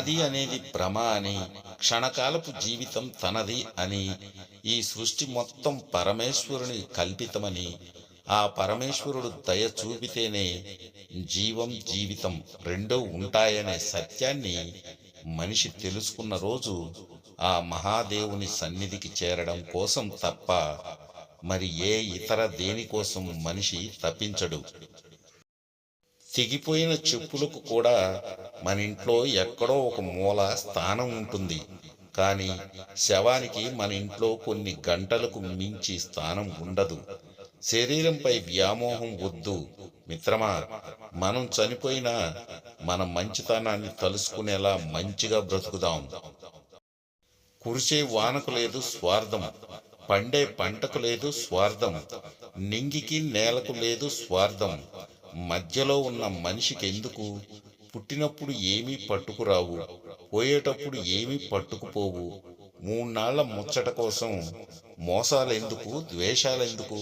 నాది అనేది భ్రమ అని క్షణకాలపు జీవితం తనది అని ఈ సృష్టి మొత్తం పరమేశ్వరుని కల్పితమని ఆ పరమేశ్వరుడు దయ చూపితేనే జీవం జీవితం రెండూ ఉంటాయనే సత్యాన్ని మనిషి తెలుసుకున్న రోజు ఆ మహాదేవుని సన్నిధికి చేరడం కోసం తప్ప మరి ఏ ఇతర దేనికోసం మనిషి తప్పించడు. తెగిపోయిన చెప్పులకు కూడా మన ఇంట్లో ఎక్కడో ఒక మూల స్థానం ఉంటుంది. కానీ శవానికి మన ఇంట్లో కొన్ని గంటలకు మించి స్థానం ఉండదు. శరీరంపై వ్యామోహం వద్దు. మిత్రమా మనం చనిపోయినా మన మంచితనాన్ని తలుసుకునేలా మంచిగా బ్రతుకుదాం. కురిసే వానకు లేదు స్వార్థం. పండే పంటకు లేదు స్వార్థం. నింగికి నేలకు లేదు స్వార్థం. మధ్యలో ఉన్న మనిషికి ఎందుకు పుట్టినప్పుడు ఏమీ పట్టుకురావు పోయేటప్పుడు ఏమీ పట్టుకుపోవు. మూన్నాళ్ళ ముచ్చట కోసం మోసాలెందుకు? ద్వేషాలెందుకు?